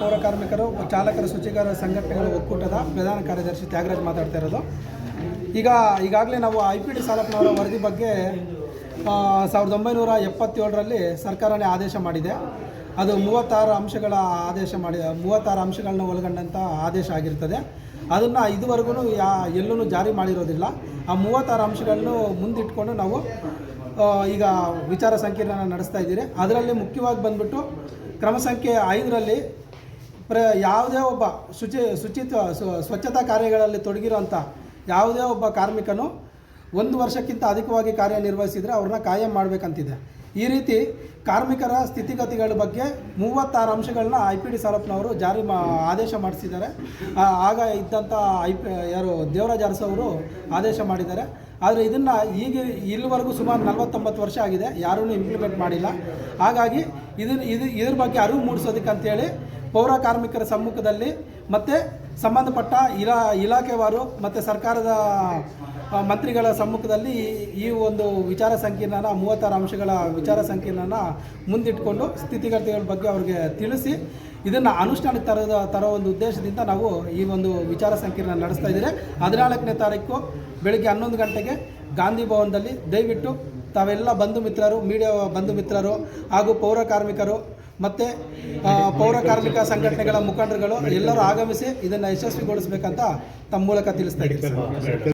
ಪೌರ ಕಾರ್ಮಿಕರು, ಚಾಲಕರ ಶುಚಿಗಾರ ಸಂಘಟನೆಗಳ ಒಕ್ಕೂಟದ ಪ್ರಧಾನ ಕಾರ್ಯದರ್ಶಿ ತ್ಯಾಗರಾಜ್ ಮಾತಾಡ್ತಾ ಇರೋದು. ಈಗ ಈಗಾಗಲೇ ನಾವು ಐ ಪಿ ಡಿ ಸಾಲಪ್ಪನವರ ವರದಿ ಬಗ್ಗೆ ಸಾವಿರದ ಒಂಬೈನೂರ ಎಪ್ಪತ್ತೇಳರಲ್ಲಿ ಸರ್ಕಾರನೇ ಆದೇಶ ಮಾಡಿದೆ. ಅದು ಮೂವತ್ತಾರು ಅಂಶಗಳ ಆದೇಶ ಮಾಡಿ, ಮೂವತ್ತಾರು ಅಂಶಗಳನ್ನ ಒಳಗೊಂಡಂಥ ಆದೇಶ ಆಗಿರ್ತದೆ. ಅದನ್ನು ಇದುವರೆಗೂ ಯಾ, ಎಲ್ಲೂ ಜಾರಿ ಮಾಡಿರೋದಿಲ್ಲ. ಆ ಮೂವತ್ತಾರು ಅಂಶಗಳನ್ನು ಮುಂದಿಟ್ಕೊಂಡು ನಾವು ಈಗ ವಿಚಾರ ಸಂಕಿರಣ ನಡೆಸ್ತಾ ಇದ್ದೀರಿ. ಅದರಲ್ಲಿ ಮುಖ್ಯವಾಗಿ ಬಂದ್ಬಿಟ್ಟು ಕ್ರಮ ಸಂಖ್ಯೆ ಐದರಲ್ಲಿ ಪ್ರ, ಯಾವುದೇ ಒಬ್ಬ ಶುಚಿ, ಶುಚಿತ್ವ ಸ್ವಚ್ಛತಾ ಕಾರ್ಯಗಳಲ್ಲಿ ತೊಡಗಿರುವಂಥ ಯಾವುದೇ ಒಬ್ಬ ಕಾರ್ಮಿಕನು ಒಂದು ವರ್ಷಕ್ಕಿಂತ ಅಧಿಕವಾಗಿ ಕಾರ್ಯನಿರ್ವಹಿಸಿದರೆ ಅವ್ರನ್ನ ಕಾಯಂ ಮಾಡಬೇಕಂತಿದೆ. ಈ ರೀತಿ ಕಾರ್ಮಿಕರ ಸ್ಥಿತಿಗತಿಗಳ ಬಗ್ಗೆ ಮೂವತ್ತಾರು ಅಂಶಗಳನ್ನ ಐ ಪಿ ಡಿ ಸಾರಪ್ಪನವರು ಜಾರಿ ಮಾ ಆದೇಶ ಮಾಡಿಸಿದ್ದಾರೆ. ಆಗ ಇದ್ದಂಥ ಐ ಪಿ ಯಾರು, ದೇವರಾಜ್ ಅರಸು ಅವರು ಆದೇಶ ಮಾಡಿದ್ದಾರೆ. ಆದರೆ ಇದನ್ನು ಈಗ ಇಲ್ಲಿವರೆಗೂ ಸುಮಾರು ನಲವತ್ತೊಂಬತ್ತು ವರ್ಷ ಆಗಿದೆ. ಯಾರೂ ಇಂಪ್ಲಿಮೆಂಟ್ ಮಾಡಿಲ್ಲ. ಹಾಗಾಗಿ ಇದನ್ನು ಇದು, ಇದ್ರ ಬಗ್ಗೆ ಅರಿವು ಮೂಡಿಸೋದಕ್ಕೆ ಅಂತೇಳಿ ಪೌರ ಕಾರ್ಮಿಕರ ಸಮ್ಮುಖದಲ್ಲಿ ಮತ್ತು ಸಂಬಂಧಪಟ್ಟ ಇಲಾ, ಇಲಾಖೆವಾರು ಮತ್ತು ಸರ್ಕಾರದ ಮಂತ್ರಿಗಳ ಸಮ್ಮುಖದಲ್ಲಿ ಈ- ಒಂದು ವಿಚಾರ ಸಂಕಿರಣನ, ಮೂವತ್ತಾರು ಅಂಶಗಳ ವಿಚಾರ ಸಂಕಿರಣನ ಮುಂದಿಟ್ಕೊಂಡು ಸ್ಥಿತಿಗತಿಗಳ ಬಗ್ಗೆ ಅವ್ರಿಗೆ ತಿಳಿಸಿ, ಇದನ್ನು ಅನುಷ್ಠಾನಕ್ಕೆ ತರೋದ, ತರೋ ಒಂದು ಉದ್ದೇಶದಿಂದ ನಾವು ಈ ಒಂದು ವಿಚಾರ ಸಂಕೀರ್ಣ ನಡೆಸ್ತಾ ಇದ್ದೀರಿ ಹದಿನಾಲ್ಕನೇ ತಾರೀಕು ಬೆಳಗ್ಗೆ ಹನ್ನೊಂದು ಗಂಟೆಗೆ ಗಾಂಧಿ ಭವನದಲ್ಲಿ ದಯವಿಟ್ಟು ತಾವೆಲ್ಲ ಬಂಧು ಮಿತ್ರರು, ಮೀಡಿಯಾ ಬಂಧು ಮಿತ್ರರು ಹಾಗೂ ಪೌರ ಕಾರ್ಮಿಕರು ಮತ್ತು ಪೌರ ಕಾರ್ಮಿಕ ಸಂಘಟನೆಗಳ ಮುಖಂಡರುಗಳು ಎಲ್ಲರೂ ಆಗಮಿಸಿ ಇದನ್ನು ಯಶಸ್ವಿಗೊಳಿಸಬೇಕಂತ ತಮ್ಮ ಮೂಲಕ ತಿಳಿಸ್ತಾ ಇದ್ದೀವಿ.